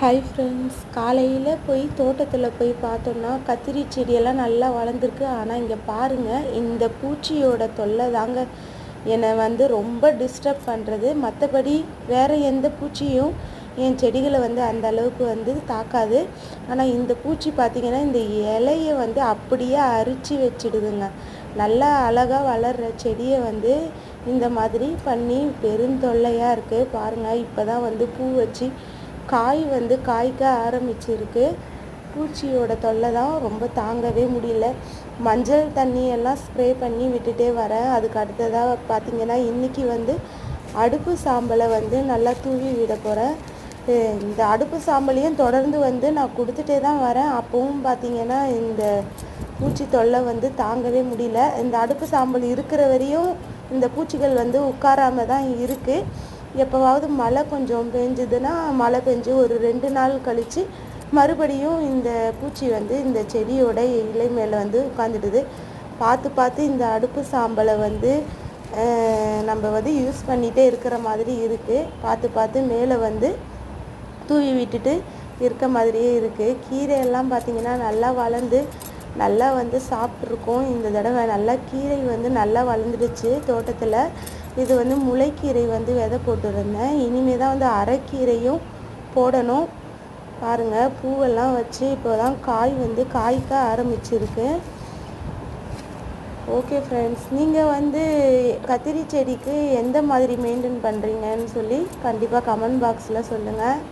Hi friends காலையில் போய் தோட்டத்தில் போய் பார்த்தோன்னா கத்திரி செடியெல்லாம் நல்லா வளர்ந்துருக்கு. ஆனால் இங்கே பாருங்கள் இந்த பூச்சியோட தொல்லை தாங்க என்னை வந்து ரொம்ப டிஸ்டர்ப் பண்ணுறது மற்றபடி வேறு எந்த பூச்சியும் என் செடிகளை வந்து அந்த அளவுக்கு வந்து தாக்காது. ஆனால் இந்த பூச்சி பார்த்திங்கன்னா இந்த இலையை வந்து அப்படியே அரிச்சு வச்சிடுதுங்க. நல்லா அழகாக வளர்கிற செடியை வந்து இந்த மாதிரி பண்ணி பெருந்தொல்லையாக இருக்குது பாருங்கள் இப்போ தான் வந்து பூ வச்சு காய் வந்து காய்க்க ஆரம்பிச்சிருக்கு. பூச்சியோட தொல்லை தான் ரொம்ப தாங்கவே முடியல. மஞ்சள் தண்ணியெல்லாம் ஸ்ப்ரே பண்ணி விட்டுட்டே வரேன். அதுக்கு அடுத்ததாக பார்த்திங்கன்னா இன்றைக்கி வந்து அடுப்பு சாம்பலை வந்து நல்லா தூவி விட போகிறேன் இந்த அடுப்பு சாம்பலையும் தொடர்ந்து வந்து நான் கொடுத்துட்டே தான் வரேன். அப்போவும் பார்த்திங்கன்னா இந்த பூச்சி தொல்லை வந்து தாங்கவே முடியல. இந்த அடுப்பு சாம்பல் இருக்கிற வரையும் இந்த பூச்சிகள் வந்து உட்காராம தான் இருக்குது எப்போவாவது மழை கொஞ்சம் பெஞ்சுதுன்னா மழை பெஞ்சு ஒரு ரெண்டு நாள் கழித்து மறுபடியும் இந்த பூச்சி வந்து இந்த செடியோட இலை மேலே வந்து உட்காந்துடுது பார்த்து பார்த்து இந்த அடுப்பு சாம்பலை வந்து நம்ம வந்து யூஸ் பண்ணிகிட்டே இருக்கிற மாதிரி இருக்குது பார்த்து பார்த்து மேலே வந்து தூவி விட்டுட்டு இருக்க மாதிரியே இருக்குது கீரையெல்லாம் பார்த்திங்கன்னா நல்லா வளர்ந்து நல்லா வந்து சாப்பிட்ருக்கோம் இந்த தடவை நல்லா கீரை வந்து நல்லா வளர்ந்துடுச்சு. தோட்டத்தில் இது வந்து முளைக்கீரை வந்து விதை போட்டுருந்தேன். இனிமேல் தான் வந்து அரைக்கீரையும் போடணும். பாருங்கள் பூவெல்லாம் வச்சு இப்போ தான் காய் வந்து காய்க்க ஆரம்பிச்சிருக்கு. ஓகே ஃப்ரெண்ட்ஸ் நீங்கள் வந்து கத்திரி செடிக்கு எந்த மாதிரி மெயின்டைன் பண்ணுறீங்கன்னு சொல்லி கண்டிப்பாக கமெண்ட் பாக்ஸில் சொல்லுங்கள்